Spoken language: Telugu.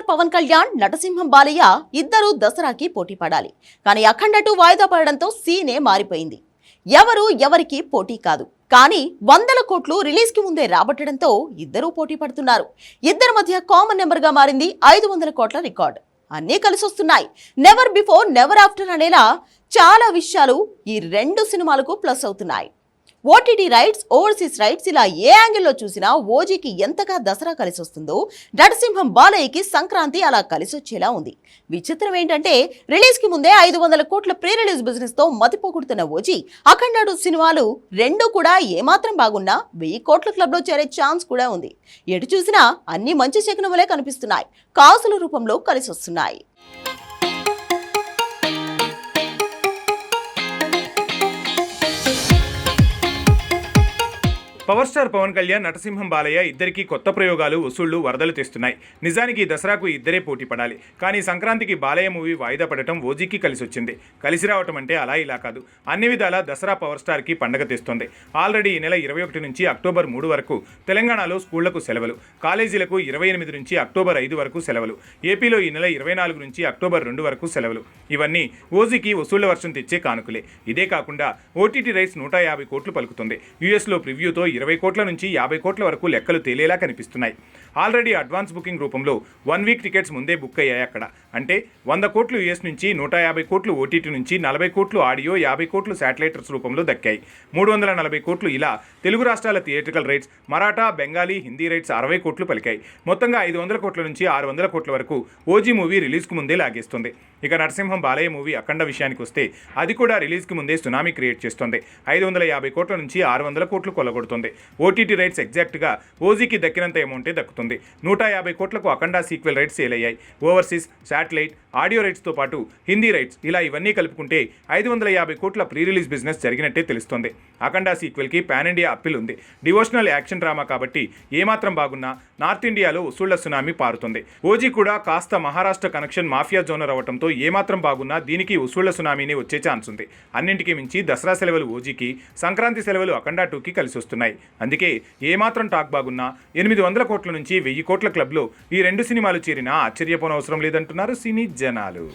స్టార్ పవన్ కళ్యాణ్ నటసింహం బాలయ్య ఇద్దరు దసరాకి పోటీ పడాలి కానీ అఖండ టూ వాయిదా పడడంతో సీనే మారిపోయింది. ఎవరు ఎవరికి పోటీ కాదు. కానీ వందల కోట్లు రిలీజ్కి ముందే రాబట్టడంతో ఇద్దరూ పోటీ పడుతున్నారు. ఇద్దరి మధ్య కామన్ నెంబర్గా మారింది ఐదు వందల కోట్ల రికార్డ్. అన్నీ కలిసొస్తున్నాయి నెవర్ బిఫోర్ నెవర్ ఆఫ్టర్ అనేలా చాలా విషయాలు ఈ రెండు సినిమాలకు ప్లస్ అవుతున్నాయి. ఓటీటీ రైట్స్ ఓవర్సీస్ రైట్స్ ఇలా ఏ యాంగిల్లో చూసినా ఓజీకి ఎంతగా దసరా కలిసి వస్తుందో నటసింహం బాలయ్యకి సంక్రాంతి అలా కలిసి వచ్చేలా ఉంది. విచిత్రం ఏంటంటే రిలీజ్కి ముందే ఐదు వందల కోట్ల ప్రీ రిలీజ్ బిజినెస్తో మతిపోగొడుతున్న ఓజీ అఖండాడు సినిమాలు రెండు కూడా ఏమాత్రం బాగున్నా వెయ్యి కోట్ల క్లబ్లో చేరే ఛాన్స్ కూడా ఉంది. ఎటు చూసినా అన్ని మంచి శకునములే కనిపిస్తున్నాయి. కాసుల రూపంలో కలిసి వస్తున్నాయి పవర్ స్టార్ పవన్ కళ్యాణ్ నటసింహం బాలయ్య ఇద్దరికీ కొత్త ప్రయోగాలు వసూళ్ళు వరదలు తెస్తున్నాయి. నిజానికి దసరాకు ఇద్దరే పోటీ పడాలి. కానీ సంక్రాంతికి బాలయ్య మూవీ వాయిదా పడటం ఓజీకి కలిసి వచ్చింది కలిసి రావటం అంటే అలా ఇలా కాదు. అన్ని విధాల దసరా పవర్ స్టార్కి పండగ తెస్తుంది. ఆల్రెడీ ఈ నెల ఇరవై ఒకటి నుంచి అక్టోబర్ మూడు వరకు తెలంగాణలో స్కూళ్ళకు సెలవులు. కాలేజీలకు ఇరవై ఎనిమిది నుంచి అక్టోబర్ ఐదు వరకు సెలవులు. ఏపీలో ఈ నెల ఇరవై నాలుగు నుంచి అక్టోబర్ రెండు వరకు సెలవులు. ఇవన్నీ ఓజీకి వసూళ్ళ వర్షం తెచ్చే కానుకలే. ఇదే కాకుండా ఓటీటీ రైట్స్ నూట యాభై కోట్లు పలుకుతుంది. యుఎస్లో ప్రివ్యూతో ఇరవై కోట్ల నుంచి యాభై కోట్ల వరకు లెక్కలు తేలేలా కనిపిస్తున్నాయి. ఆల్రెడీ అడ్వాన్స్ బుకింగ్ రూపంలో వన్ వీక్ టికెట్స్ ముందే బుక్ అయ్యాయి అక్కడ. అంటే వంద కోట్లు యూఎస్ నుంచి నూట యాభై కోట్లు ఓటీటీ నుంచి నలభై కోట్లు ఆడియో యాభై కోట్లు శాటిలైటర్స్ రూపంలో దక్కాయి. మూడు వందల నలభై కోట్లు ఇలా తెలుగు రాష్ట్రాల theatrical rights Maratha Bengali Hindi rights అరవై కోట్లు పలికాయి. మొత్తంగా ఐదు వందల కోట్ల నుంచి ఆరు వందల కోట్ల వరకు ఓజీ మూవీ రిలీజ్కు ముందే లాగేస్తుంది. ఇక నరసింహం బాలయ్య మూవీ అఖండ విషయానికి వస్తే అది కూడా రిలీజ్కి ముందే సునామీ క్రియేట్ చేస్తుంది. ఐదు వందల యాభై కోట్ల నుంచి ఆరు వందల కోట్లు కొల్లగొడుతుంది. ఓటీటీ రైట్స్ ఎగ్జాక్ట్గా ఓజీకి దక్కినంత అమౌంటే దక్కుతుంది. నూట యాభై కోట్లకు అఖండ సీక్వెల్ రైట్స్ సేల్ అయ్యాయి ఓవర్సీస్ శాటిలైట్ ఆడియో రైట్స్తో పాటు హిందీ రైట్స్ ఇలా ఇవన్నీ కలుపుకుంటే ఐదు వందల యాభై కోట్ల ప్రీ రిలీజ్ బిజినెస్ జరిగినట్టే తెలుస్తుంది. అఖండ సీక్వెల్కి పాన్ ఇండియా అప్పీల్ ఉంది. డివోషనల్ యాక్షన్ డ్రామా కాబట్టి ఏమాత్రం బాగున్నా నార్త్ ఇండియాలో వసూళ్ళ సునామీ పారుతుంది. ఓజీ కూడా కాస్త మహారాష్ట్ర కనెక్షన్ మాఫియా జోనర్ అవడంతో ఏమాత్రం బాగున్నా దీనికి వసూళ్ళ సునామీనే వచ్చే ఛాన్స్ ఉంది అన్నింటికీ మించి దసరా సెలవులు ఓజీకి సంక్రాంతి సెలవులు అఖండ టూకి కలిసి వస్తున్నాయి అందుకే ఏమాత్రం టాక్ బాగున్నా ఎనిమిది వందల కోట్ల నుంచి వెయ్యి కోట్ల క్లబ్లో ఈ రెండు సినిమాలు చేరినా ఆశ్చర్యపోనవసరం లేదంటున్నారు సినీ జనాలు.